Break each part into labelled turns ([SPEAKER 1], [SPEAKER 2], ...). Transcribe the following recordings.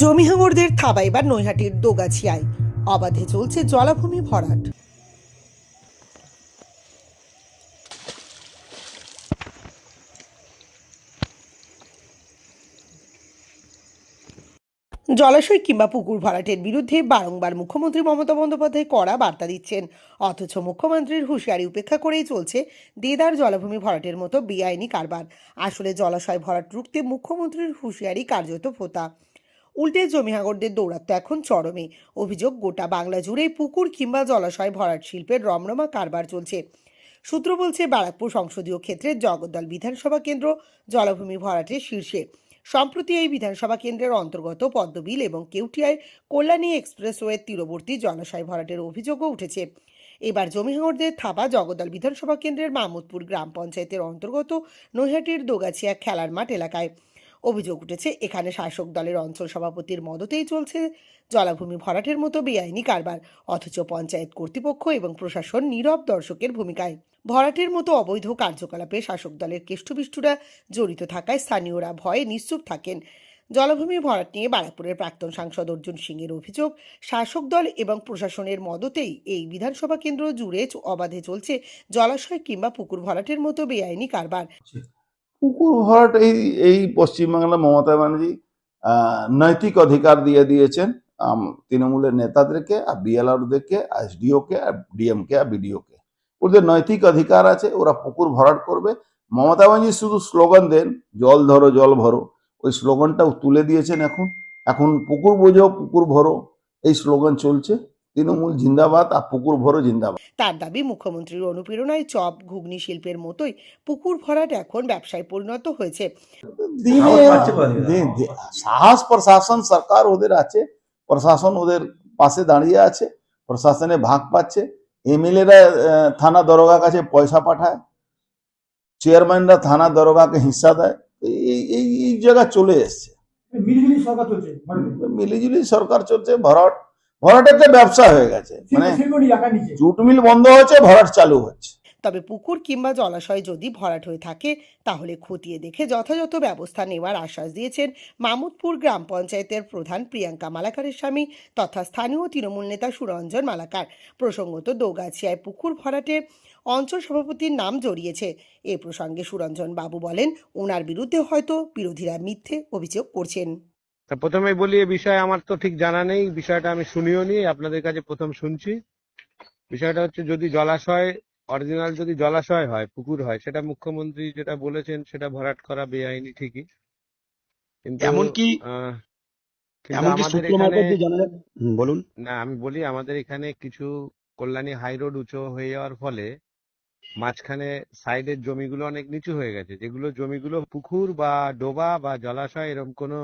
[SPEAKER 1] জমি হাঙরদের থাবাইবার নৈহাটির দোগাছিয়ায়। অবাধে চলছে জলাভূমি ভরাট। জলাশয় কিংবা পুকুর ভরাটের বিরুদ্ধে বারংবার মুখ্যমন্ত্রী মমতা বন্দ্যোপাধ্যায় কড়া বার্তা দিচ্ছেন। অথচ মুখ্যমন্ত্রীর হুঁশিয়ারি উপেক্ষা করেই চলছে দেদার জলাভূমি ভরাটের মতো বেআইনি কারবার। আসলে জলাশয় ভরাট রুখতে মুখ্যমন্ত্রীর হুঁশিয়ারি কার্যত ফোতা উল্টে জমি হাঙরদের দৌরাত্ম এখন চরমে। অভিযোগ, গোটা বাংলা জুড়েই পুকুর কিংবা জলাশয় ভরাট শিল্পের রমরমা কারবার চলছে। সূত্র বলছে বারাকপুর সংসদীয় ক্ষেত্রে জগদ্দল বিধানসভা কেন্দ্র জলাভূমি ভরাটের শীর্ষে। সম্প্রতি এই বিধানসভা কেন্দ্রের অন্তর্গত পদ্মবিল এবং কেউটিয়ায় কল্যাণী এক্সপ্রেসওয়ের তীরবর্তী জলাশয় ভরাটের অভিযোগও উঠেছে। এবার জমিহাঙরদের থাপা জগদ্দল বিধানসভা কেন্দ্রের মাহমুদপুর গ্রাম পঞ্চায়েতের অন্তর্গত নৈহাটির দোগাছিয়া খেলার মাঠ এলাকায়। অভিযোগ উঠেছে, এখানে শাসক দলের অঞ্চল সভাপতির মদতেই চলছে জলাভূমি ভরাটের মতো বেআইনি কারবার, অথচ পঞ্চায়েত কর্তৃপক্ষ এবং প্রশাসন নীরব দর্শকের ভূমিকায়। ভরাটের মতো অবৈধ কার্যকলাপে শাসক দলের কেষ্টবিষ্টুরা জড়িত থাকায় স্থানীয়রা ভয়ে নিশ্চুপ থাকেন। জলাভূমি ভরাট নিয়ে বারাকপুরের প্রাক্তন সাংসদ অর্জুন সিংয়ের অভিযোগ, শাসক দল এবং প্রশাসনের মদতেই এই বিধানসভা কেন্দ্র জুড়ে অবাধে চলছে জলাশয় কিংবা পুকুর ভরাটের মতো বেআইনি কারবার।
[SPEAKER 2] পুকুর ভরাট এই এই পশ্চিমবাংলা মমতা ব্যানার্জি নৈতিক অধিকার দিয়ে দিয়েছেন তৃণমূলের নেতাদেরকে, আর বিএলআরদেরকে এসডিওকে, আর ডিএমকে, আর বিডিওকে। ওদের নৈতিক অধিকার আছে, ওরা পুকুর ভরাট করবে। মমতা ব্যানার্জি শুধু স্লোগান দেন, জল ধরো, জল ভরো। ওই স্লোগানটাও তুলে দিয়েছেন এখন। এখন পুকুর বোঝো, পুকুর ভরো, এই স্লোগান চলছে। তৃণমূল জিন্দাবাদ আর পুকুর ভরো জিন্দাবাদ।
[SPEAKER 1] তার দাবি মুখ্যমন্ত্রীর অনুপ্রেরণায় চপ ঘুগনি শিল্পের মতোই পুকুর ভরাট এখন ব্যবসায় পরিণত হয়েছে।
[SPEAKER 3] সাহস
[SPEAKER 2] প্রশাসন সরকার ওদের আছে প্রশাসন ওদের পাশে দাঁড়িয়ে আছে প্রশাসনে ভাগ পাচ্ছে এমএলএরা থানা দরোগা কাছে পয়সা পাঠায় চেয়ারম্যানরা থানা দরোগাকে হিস্সা দেয় এই এই এই জায়গা চলে এসছে।
[SPEAKER 3] মিলিমিলি সরকার চলছে
[SPEAKER 2] মিলিজুলি সরকার চলছে ভরাট ভরাট একটা ব্যবসা হয়ে গেছে। মানে জুট মিল বন্ধ হচ্ছে ভরাট চালু হচ্ছে
[SPEAKER 1] তবে পুকুর কিংবা জলাশয় যদি ভরাট হয়ে থাকে তাহলে খতিয়ে দেখে যথাযথ ব্যবস্থা নেওয়ার আশ্বাস দিয়েছেন মামুদপুর গ্রাম পঞ্চায়েতের প্রধান প্রিয়াঙ্কা মালাকারের স্বামী তথা স্থানীয় তৃণমূল নেতা সুরঞ্জন মালাকার। প্রসঙ্গত দোগাছিয়ায় পুকুর ভরাটে অঞ্চল সভাপতির নাম জড়িয়েছে। এ প্রসঙ্গে সুরঞ্জন বাবু বলেন ওনার বিরুদ্ধে হয়তো বিরোধীরা মিথ্যে অভিযোগ করছেন।
[SPEAKER 4] তা প্রথমেই বলি এ বিষয়ে আমার তো ঠিক জানা নেই বিষয়টা আমি শুনিও নি আপনাদের কাছে প্রথম শুনছি। বিষয়টা হচ্ছে যদি জলাশয় অরিজিনাল যদি জলাশয় হয় পুকুর হয় সেটা মুখ্যমন্ত্রী যেটা বলেছেন সেটা ভরাট করা বেআইনি ঠিকই। কিন্তু
[SPEAKER 5] এমনকি বলুন।
[SPEAKER 4] না আমি বলি আমাদের এখানে কিছু কল্যাণী হাই রোড উঁচু হয়ে যাওয়ার ফলে মাঝখানে সাইডের জমিগুলো অনেক নিচু হয়ে গেছে যেগুলো জমিগুলো পুকুর বা ডোবা বা জলাশয় এরকম কোনো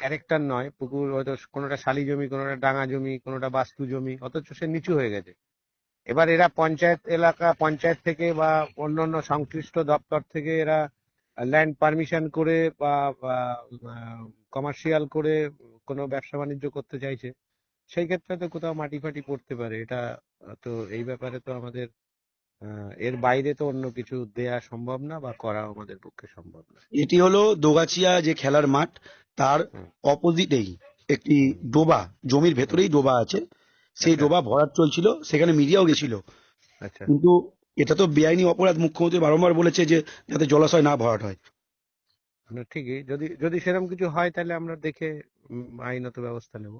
[SPEAKER 4] ক্যারেক্টার নয়। পুকুর হয়তো কোনোটা শালি জমি, কোনোটা ডাঙা জমি, কোনোটা বাস্তু জমি, অথচ সে নিচু হয়ে গেছে। এবার এরা পঞ্চায়েত এলাকা, পঞ্চায়েত থেকে বা অন্যান্য সংশ্লিষ্ট দপ্তর থেকে এরা ল্যান্ড পারমিশন করে বা কমার্শিয়াল করে কোনো ব্যবসা বাণিজ্য করতে চাইছে। সেই ক্ষেত্রে তো কোথাও মাটি ফাটি পড়তে পারে। এটা তো এই ব্যাপারে তো আমাদের এর বাইরে তো অন্য কিছু দেয়া সম্ভব না বা করা আমাদের পক্ষে সম্ভব না।
[SPEAKER 5] এটি হলো দোগাছিয়া যে খেলার মাঠ তার। অপোজিটেই একটি ডোবা জমির ভেতরেই ডোবা আছে। সেই
[SPEAKER 4] আচ্ছা।
[SPEAKER 5] ডোবা ভরাট চলছিল সেখানে মিডিয়াও গেছিল।
[SPEAKER 4] আচ্ছা।
[SPEAKER 5] কিন্তু এটা তো বেআইনি অপরাধ মুখ্যমন্ত্রী বারংবার বলেছে যে যাতে জলাশয় না ভরাট হয়।
[SPEAKER 4] ঠিকই। যদি যদি সেরকম কিছু হয় তাহলে আমরা দেখে আইনত ব্যবস্থা নেব।